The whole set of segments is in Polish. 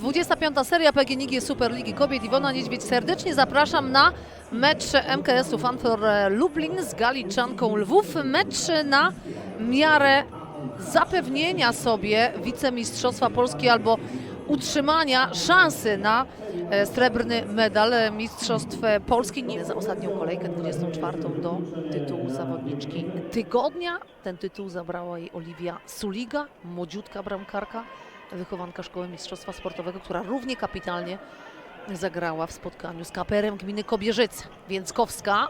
25. seria PGNiG Superligi Kobiet. Iwona Niedźwiedź serdecznie zapraszam na mecz MKS-u Fanfor Lublin z Galiczanką Lwów. Mecz na miarę zapewnienia sobie wicemistrzostwa Polski albo utrzymania szansy na e, srebrny medal Mistrzostw Polski. Nie za ostatnią kolejkę, 24. do tytułu zawodniczki tygodnia. Ten tytuł zabrała jej Oliwia Suliga, młodziutka bramkarka, wychowanka Szkoły Mistrzostwa Sportowego, która równie kapitalnie zagrała w spotkaniu z kaperem gminy Kobierzyce. Więckowska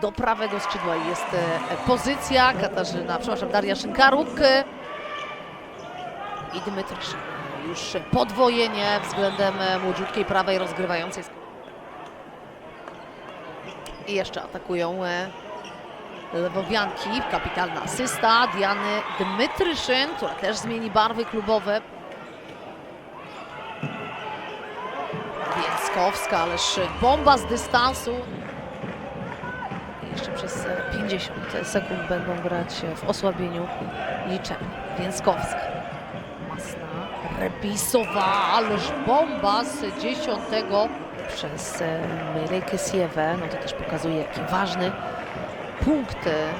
do prawego skrzydła jest e, pozycja. Katarzyna, przepraszam, Daria Szynkaruk e, i Dmytrysz. Już podwojenie względem e, młodziutkiej prawej rozgrywającej. I jeszcze atakują e, Lewowianki. Kapitalna asysta Diany Dmytryszyn, która też zmieni barwy klubowe. Więckowska, ależ bomba z dystansu. Jeszcze przez e, 50 sekund będą grać w osłabieniu liczenia. Więckowska. Masna, Rebisowa, ależ bomba z 10 przez e, Myrejkę Siewę. No to też pokazuje, jaki ważny punkt e,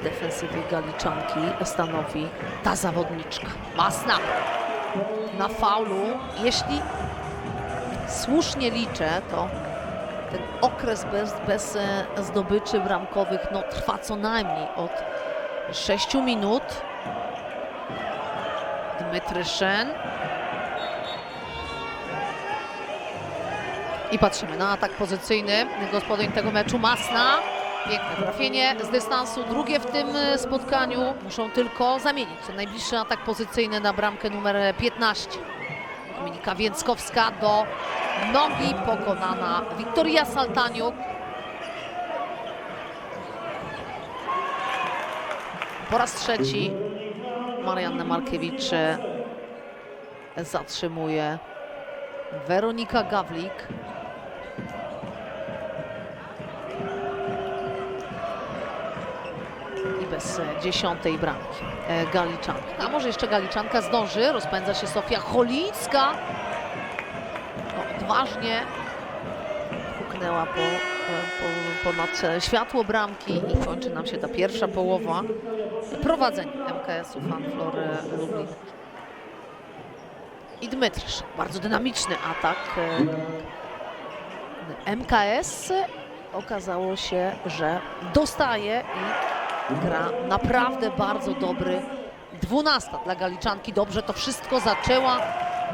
w defensywie Galiczanki stanowi ta zawodniczka. Masna na faulu. Jeśli słusznie liczę, to ten okres bez, bez e, zdobyczy bramkowych no, trwa co najmniej od 6 minut. Dmytryszen. I patrzymy na atak pozycyjny gospodyń tego meczu Masna. Piękne trafienie z dystansu, drugie w tym e, spotkaniu. Muszą tylko zamienić najbliższy atak pozycyjny na bramkę numer 15. Dominika Więckowska do nogi pokonana Wiktoria Saltaniuk. Po raz trzeci Marianna Markiewicz e, zatrzymuje Weronika Gawlik. Bez e, dziesiątej bramki e, Galiczanki. A może jeszcze Galiczanka zdąży, rozpędza się Sofia Cholińska. No, odważnie puknęła po, e, po, ponad światło bramki i kończy nam się ta pierwsza połowa prowadzenia MKS-u Fanflor Lublin. I Dmytrzysz, bardzo dynamiczny atak. MKS okazało się, że dostaje i gra naprawdę bardzo dobry dwunasta dla Galiczanki. Dobrze to wszystko zaczęła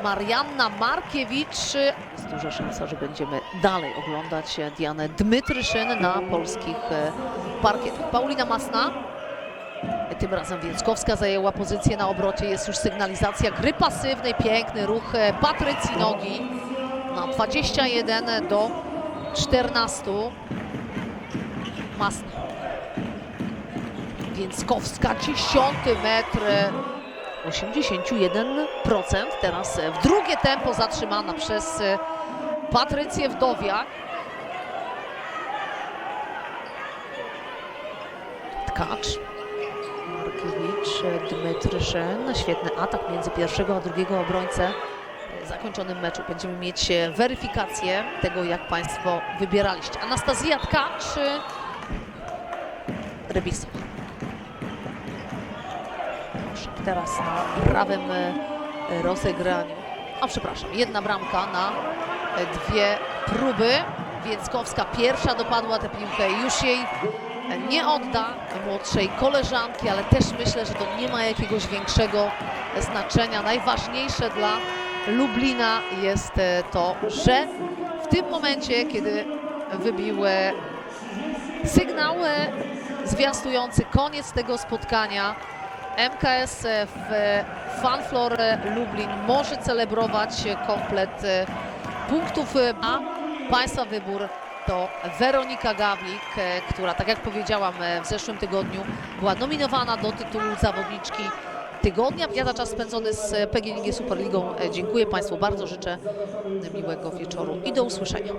Marianna Markiewicz. Jest duża szansa, że będziemy dalej oglądać Dianę Dmytryszyn na polskich e, parkietach. Paulina Masna. Tym razem Więckowska zajęła pozycję na obrocie. Jest już sygnalizacja gry pasywnej. Piękny ruch e, Patrycji Nogi na 21 do 14. Masna. Więckowska, 10 metr. 81%. Teraz w drugie tempo zatrzymana przez e, Patrycję Wdowiak. Tkacz. Markiewicz, Dmytryszyn. Świetny atak między pierwszego a drugiego obrońcę. W zakończonym meczu będziemy mieć e, weryfikację tego, jak Państwo wybieraliście. Anastazja Tkacz. Teraz na prawym e, rozegraniu. A przepraszam, jedna bramka na e, dwie próby. Więckowska pierwsza dopadła tę piłkę i już jej e, nie odda młodszej koleżanki, ale też myślę, że to nie ma jakiegoś większego znaczenia. Najważniejsze dla Lublina jest to, że w tym momencie, kiedy wybił e, sygnał e, zwiastujący koniec tego spotkania, MKS w Fanflor Lublin może celebrować komplet e, punktów, e, a Państwa wybór to Weronika Gawlik, e, która tak jak powiedziałam e, w zeszłym tygodniu była nominowana do tytułu zawodniczki tygodnia. Ja za czas spędzony z PGNiG Superligą e, dziękuję Państwu bardzo, życzę miłego wieczoru i do usłyszenia.